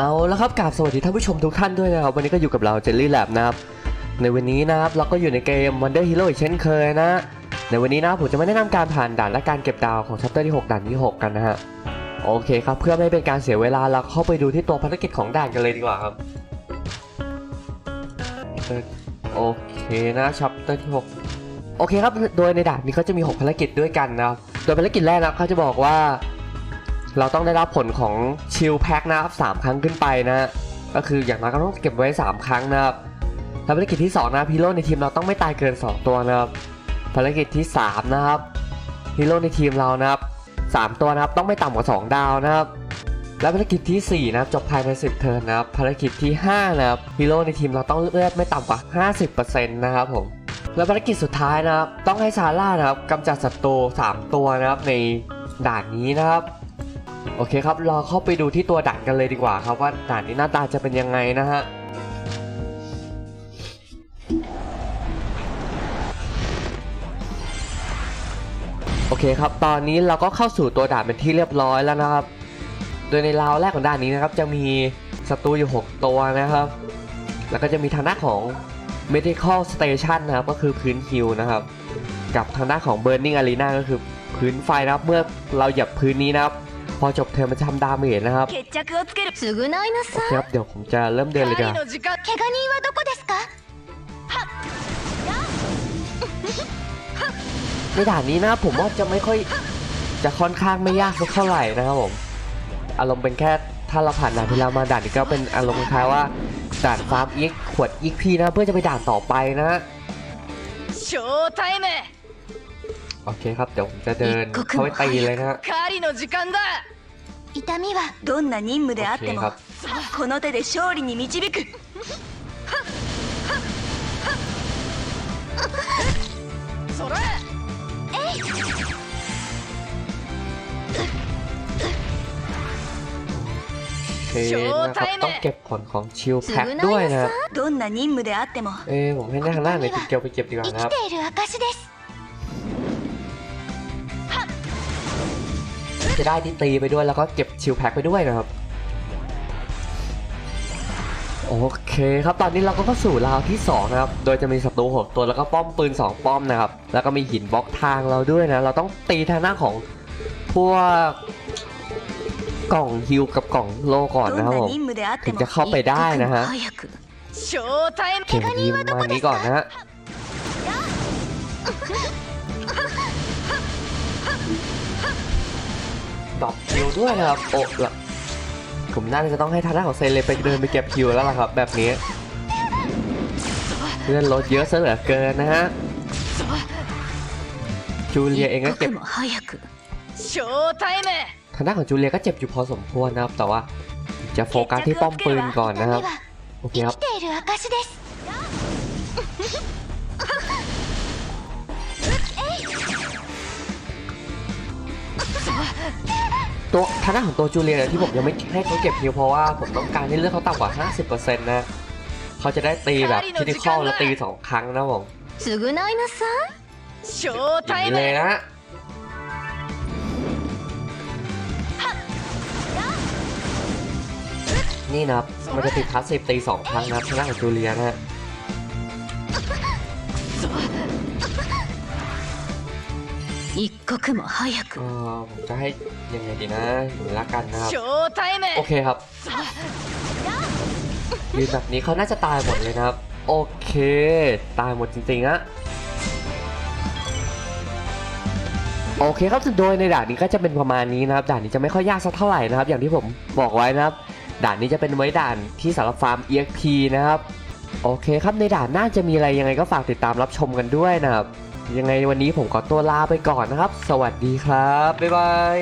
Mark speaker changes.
Speaker 1: เอาแล้วครับกราบสวัสดีท่านผู้ชมทุกท่านด้วยนะครับ วันนี้ก็อยู่กับเราเจลลี่แลบนะครับ ในวันนี้นะครับเราก็อยู่ในเกม Wonder Hero อีกเช่นเคยนะ ในวันนี้นะผมจะไม่แนะนำการผ่านด่านและการเก็บดาวของชัปเตอร์ที่ 6 ด่านที่ 6 กันนะฮะ โอเคครับ เพื่อไม่เป็นการเสียเวลาเราเข้าไปดูที่ตัวภารกิจของด่านกันเลยดีกว่าครับ โอเคนะชัปเตอร์ที่ 6 โอเคครับ โดยในด่านนี้เขาจะมี 6 ภารกิจด้วยกันนะครับ โดยภารกิจแรกนะเขาจะบอกว่า เราต้องได้รับผลของชิลแพ็คนะครับสามครั้งขึ้นไปนะ ก็คืออย่างน้อยก็ต้องเก็บไว้ 3 ครั้งนะครับแล้วภารกิจที่ 2 นะฮีโร่ในทีมเราต้องไม่ตายเกิน 2 ตัวนะครับภารกิจที่ 3 นะครับฮีโร่ในทีมเรานะครับ3ตัวนะครับต้องไม่ต่ำกว่า 2 ดาวนะครับ และภารกิจทีสี่4 นะครับจบภายใน 10 เทิร์นนะครับภารกิจที่ 5 นะครับฮีโร่ในทีมเราต้องเลือดไม่ต่ำกว่า 50%นะครับผมแล้วภารกิจสุดท้ายนะครับต้องให้ซาร่านะครับกำจัดศัตรู3ตัวนะครับในด่านนี้นะครับ โอเคครับเราเข้าไปดูที่ตัวด่านกันเลยดีกว่าครับว่าด่านนี้หน้าตาจะเป็นยังไงนะฮะโอเคครับ ตอนนี้เราก็เข้าสู่ตัวด่านเป็นที่เรียบร้อยแล้วนะครับ โดยในราวแรกของด่านนี้นะครับ จะมีศัตรูอยู่ 6 ตัวนะครับ แล้วก็จะมีทางด้านของ medical station นะครับ ก็คือพื้นฮิลนะครับ กับทางด้านของ burning arena ก็คือพื้นไฟนะครับ เมื่อเราเหยียบพื้นนี้นะครับ พอจบเทอมันจะทำดาเมจนะครับครับเดี๋ยวผมจะเริ่มเดินเลยกั
Speaker 2: น
Speaker 1: ในด่านนี้นะผมว่าจะไม่ค่อยจะค่อนข้างไม่ยากสักเท่าไหร่นะครับผม อารมณ์เป็นแค่ถ้าเราผ่านด่านที่เรามาด่านนี้ก็เป็นอารมณ์คล้ายว่าด่านฟาร์มอีกขวดอีกพีนะเพื่อจะไปด่านต่อไปนะ
Speaker 3: โชว์ไทม์
Speaker 1: โอเคครับเดี๋ยวผมจะเดินเข้าไปตีเลยนะฮะ
Speaker 3: 狩りの時間だ
Speaker 2: 痛みは
Speaker 3: どんな任務であっても
Speaker 1: オッケーครับ
Speaker 3: この手で勝利に導くそれ
Speaker 1: โอเคนะครับต้องเก็บผลของชิลแพ็คด้วยนะ
Speaker 3: どんな任務であっても
Speaker 1: เอ้ผมให้ทางด้านไหนติดเกลียวไปเก็บดีกว่า
Speaker 2: 生
Speaker 1: นะค
Speaker 2: き
Speaker 1: รับ จะได้ที่ตีไปด้วยแล้วก็เก็บชิลแพ็คไปด้วยนะครับ โอเคครับตอนนี้เราก็เข้าสู่ราวที่2นะครับ โดยจะมีศัตรู6ตัวแล้วก็ป้อมปืน 2 ป้อมนะครับ แล้วก็มีหินบล็อกทางเราด้วยนะ เราต้องตีทางหน้าของพวกกล่องฮิวกับกล่องโลก่อนนะครับผมถึงจะเข้าไปได้นะฮะเข็มยิมมานี้ก่อนนะฮะ บับคิวด้วยนะครับโอ้ละผมน่าจะต้องให้ทางด้านของเซเลไปเดินไปเก็บคิวแล้วล่ะครับ แบบนี้เพื่อนรถเยอะเสเหลือเกินนะฮะจูเลียเองก็เก็บทางด้านของจูเลียก็เจ็บอยู่พอสมควรนะครับ แต่ว่าจะโฟกัสที่ป้อมปืนก่อนนะครับ โอเคครับ ตัวทางด้านของตัวจูเลียนที่ผมยังไม่ให้เขาเก็บฮิวเพราะว่าผมต้องการให้เลือดเขาต่ำกว่า 50%นะเขาจะได้ตีแบบทีนิคอลแล้วตีสองครั้งนะผม
Speaker 2: สุกุนาย
Speaker 3: นะซะอ
Speaker 1: ย่เลยนะนี่นะมันจะติดทัสสิบตีสองครั้งนะทางด้านของจูเลียนะ
Speaker 2: 一刻も早
Speaker 1: เอ
Speaker 2: く
Speaker 1: อผมจะให้ยังไงดีนะอย่างนี้ละกันนะครับ
Speaker 3: ショータイム
Speaker 1: โอเคครับยืนแบบนี้เขาน่าจะตายหมดเลยนะครับ โอเค ตายหมดจริงๆอะโอเคครับโดยในด่านนี้ก็จะเป็นประมาณนี้นะครับ ด่านนี้จะไม่ค่อยยากสักเท่าไหร่นะครับ อย่างที่ผมบอกไว้นะครับ ด่านนี้จะเป็นไว้ด่านที่สำหรับฟาร์ม EXP นะครับ โอเคครับในด่านน่าจะมีอะไรยังไงก็ฝากติดตามรับชมกันด้วยนะครับ ยังไงวันนี้ผมขอตัวลาไปก่อนนะครับ สวัสดีครับ บ๊ายบาย